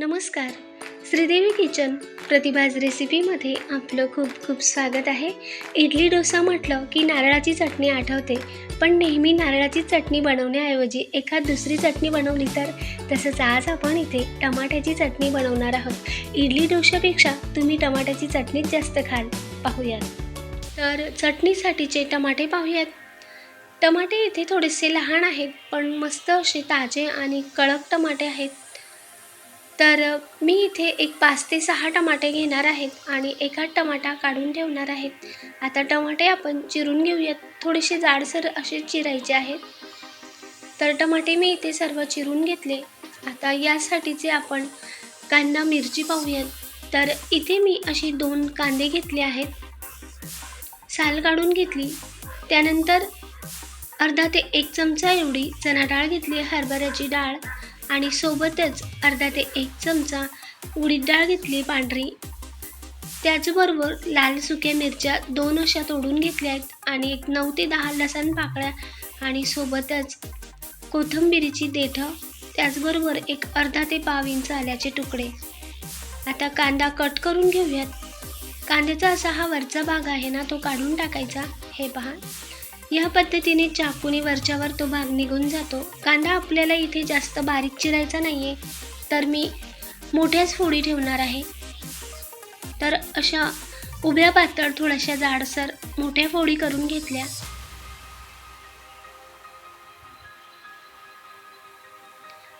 नमस्कार. श्रीदेवी किचन प्रतिभाज रेसिपीमध्ये आपलं खूप खूप स्वागत आहे. इडली डोसा म्हटलं की नारळाची चटणी आठवते. पण नेहमी नारळाची चटणी बनवण्याऐवजी एखाद दुसरी चटणी बनवली तर? तसंच आज आपण इथे टमाट्याची चटणी बनवणार आहोत. इडली डोशापेक्षा तुम्ही टमाट्याची चटणीच जास्त खाल. पाहूयात. तर चटणीसाठीचे टमाटे पाहूयात. टमाटे इथे थोडेसे लहान आहेत पण मस्त असे ताजे आणि कडक टमाटे आहेत. तर मी इथे एक पाच ते सहा टमाटे घेणार आहेत आणि एका टमाटा काढून ठेवणार आहेत. आता टमाटे आपण चिरून घेऊयात. थोडेसे जाडसर असे चिरायचे आहेत. तर टमाटे मी इथे सर्व चिरून घेतले. आता यासाठीचे आपण कांदा मिरची पाहूयात. तर इथे मी अशी दोन कांदे घेतले आहेत. साल काढून घेतली. त्यानंतर अर्धा ते एक चमचा एवढी चणा डाळ घेतली हरभऱ्याची डाळ. आणि सोबतच अर्धा ते एक चमचा उडीद डाळ घेतली पांढरी. त्याचबरोबर लाल सुक्या मिरच्या दोन अशा तोडून घेतल्या आहेत आणि एक नऊ ते दहा लसण पाकळ्या आणि सोबतच कोथिंबिरीची देठं त्याचबरोबर एक अर्धा ते पाव इंच आल्याचे तुकडे. आता कांदा कट करून घेऊयात. कांद्याचा असा हा वरचा भाग आहे ना तो काढून टाकायचा. हे पहा. या पद्धतीने चाकूने वरच्यावर तो भाग निघून जातो. कांदा आपल्याला इथे जास्त बारीक चिरायचा नाही आहे तर मी मोठ्याच फोडी ठेवणार आहे. तर अशा उभ्या पातळ थोड्याशा जाडसर मोठ्या फोडी करून घेतल्या.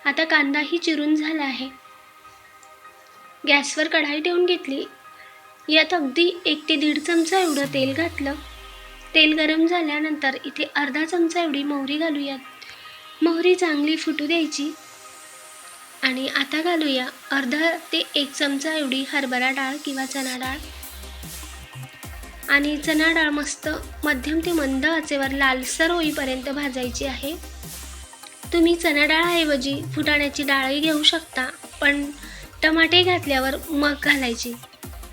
आता कांदाही चिरून झाला आहे. गॅसवर कढाई ठेवून घेतली. यात अगदी एक ते दीड चमचा एवढं तेल घातलं. तेल गरम झाल्यानंतर इथे अर्धा चमचा एवढी मोहरी घालूयात मोहरी चांगली फुटू द्यायची. आणि आता घालूया अर्धा ते एक चमचा एवढी हरभरा डाळ किंवा चणा डाळ. आणि चणा डाळ मस्त मध्यम ते मंद आचेवर लालसर होईपर्यंत भाजायची आहे. तुम्ही चणा डाळऐवजी फुटाण्याची डाळही घेऊ शकता पण टमाटे घातल्यावर मग घालायची.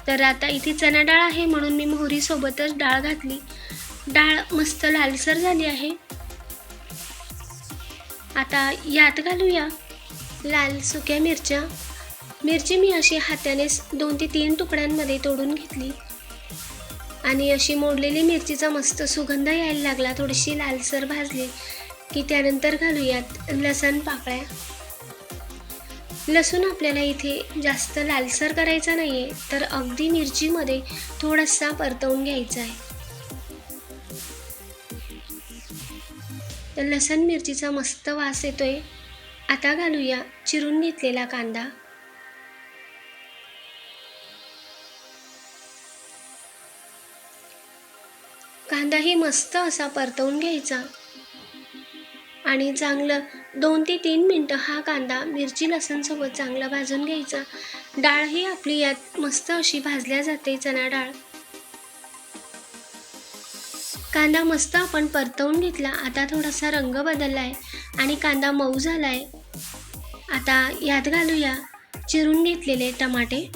तर आता इथे चणा डाळ आहे म्हणून मी मोहरीसोबतच डाळ घातली. डाळ मस्त लालसर झाली आहे. आता यात घालूया लाल सुक्या मिरच्या. मिरची मी अशी हाताने दोन ते तीन तुकड्यांमध्ये तोडून घेतली. आणि अशी मोडलेली मिरचीचा मस्त सुगंध यायला लागला थोडीशी लालसर भाजली की त्यानंतर घालूयात लसण पाकळ्या. लसूण आपल्याला इथे जास्त लालसर करायचा नाही आहे तर अगदी मिरचीमध्ये थोडासा परतवून घ्यायचा आहे. तर लसण मिरचीचा मस्त वास येतोय. आता घालूया चिरून घेतलेला कांदा. कांदाही मस्त असा परतवून घ्यायचा. आणि चांगलं दोन ते तीन मिनटं हा कांदा मिरची लसणसोबत चांगला भाजून घ्यायचा. डाळ ही आपली यात मस्त अशी भाजल्या जाते चणा डाळ. कांदा मस्त आपण परतवून घेतला. आता थोडासा रंग बदलला आहे आणि कांदा मऊ झाला आहे आता यात घालूया चिरून घेतलेले टमाटे.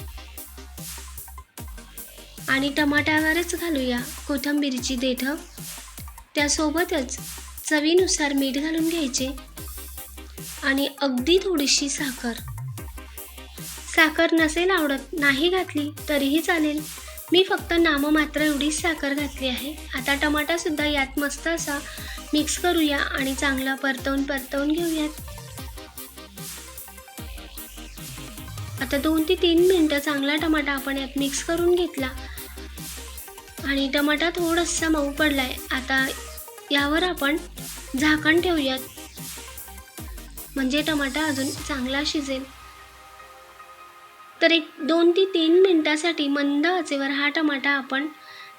आणि टमाट्यावरच घालूया कोथिंबिरीची देठं. त्यासोबतच चवीनुसार मीठ घालून घ्यायचे. आणि अगदी थोडीशी साखर. साखर नसेल आवडत नाही घातली तरीही चालेल. मी फक्त नाममात्र एवढीच साखर घातली आहे. आता टमाटासुद्धा यात मस्त असा मिक्स करूया आणि चांगला परतवून परतवून घेऊयात. आता दोन ते तीन मिनटं चांगला टमाटा आपण यात मिक्स करून घेतला. आणि टमाटा थोडासा मऊ पडलाय. आता यावर आपण झाकण ठेवूयात. म्हणजे टमाटा अजून चांगला शिजेल. तर एक दोन ते तीन मिनटासाठी मंद आचेवर हा टमाटा आपण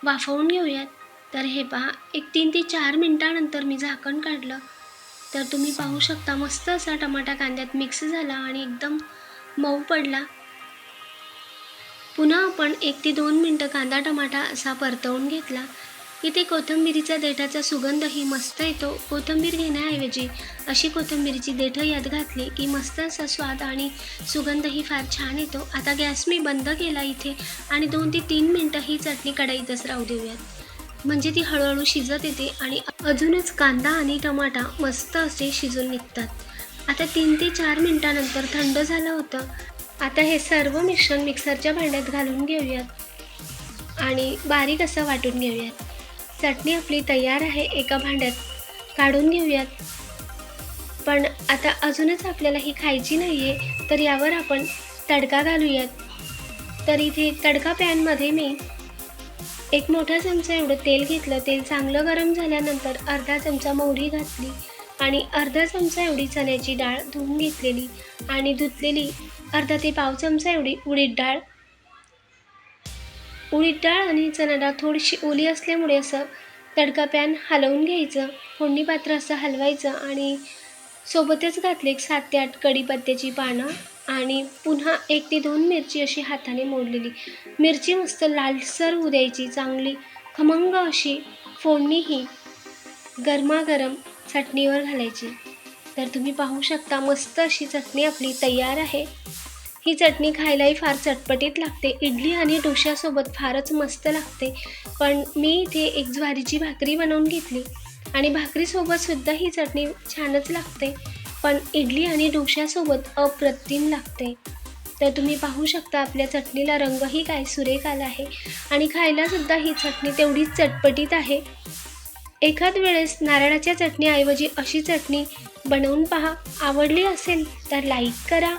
वाफवून घेऊयात. तर हे पहा एक तीन ते चार मिनटानंतर मी झाकण काढलं. तर तुम्ही पाहू शकता मस्त असा टमाटा कांद्यात मिक्स झाला आणि एकदम मऊ पडला. पुन्हा आपण एक ते दोन मिनटं कांदा टमाटा असा परतवून घेतला. इथे कोथिंबिरीचा देठाचा सुगंधही मस्त येतो कोथिंबीर घेण्याऐवजी अशी कोथिंबीरीची देठं यात घातली की मस्त असा स्वाद आणि सुगंधही फार छान येतो. आता गॅस मी बंद केला इथे आणि दोन ते तीन मिनटं ही चटणी कढाईतच राहू देऊयात. म्हणजे ती हळूहळू शिजत येते आणि अजूनच कांदा आणि टमाटा मस्त असे शिजून निघतात. आता तीन ते चार मिनटानंतर थंड झालं होतं. आता हे सर्व मिश्रण मिक्सरच्या भांड्यात घालून घेऊयात आणि बारीक असं वाटून घेऊयात. चटणी आपली तयार आहे एका भांड्यात. काढून घेऊयात. पण आता अजूनच आपल्याला ही खायची नाही आहे तर यावर आपण तडका घालूयात. तर इथे तडका पॅनमध्ये मी एक मोठा चमचा एवढं तेल घेतलं. तेल चांगलं गरम झाल्यानंतर अर्धा चमचा मोहरी घातली आणि अर्धा चमचा एवढी चण्याची डाळ धुवून घेतलेली आणि धुतलेली अर्धा ते पाव चमचा एवढी उडीद डाळ उडीद डाळ आणि चणा डाळ थोडीशी ओली असल्यामुळे असं तडका पॅन हलवून घ्यायचं फोडणी पात्र असं हलवायचं आणि सोबतच घातले एक सात ते आठ कढीपत्त्याची पानं आणि पुन्हा एक ते दोन मिरची अशी हाताने मोडलेली. मिरची मस्त लालसर होऊ द्यायची चांगली खमंग अशी फोडणी ही गरमागरम चटणीवर घालायची. तर तुम्ही पाहू शकता मस्त अशी चटणी आपली तयार आहे. ही चटणी खायलाही फार चटपटीत लागते. इडली आणि डोश्यासोबत फारच मस्त लागते. पण मी इथे एक ज्वारीची भाकरी बनवून घेतली आणि भाकरीसोबत सुद्धा ही चटणी छानच लागते. पण इडली आणि डोश्यासोबत अप्रतिम लागते. तर तुम्ही पाहू शकता आपल्या चटणीला रंगही काय सुरेख आला आहे आणि खायलासुद्धा ही चटणी तेवढीच चटपटीत आहे. एखाद वेळेस नारळाच्या चटणीऐवजी अशी चटणी बनवून पहा. आवडली असेल तर लाईक करा.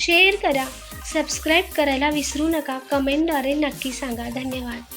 शेअर करा. सबस्क्राईब करायला विसरू नका. कमेंटद्वारे नक्की सांगा. धन्यवाद.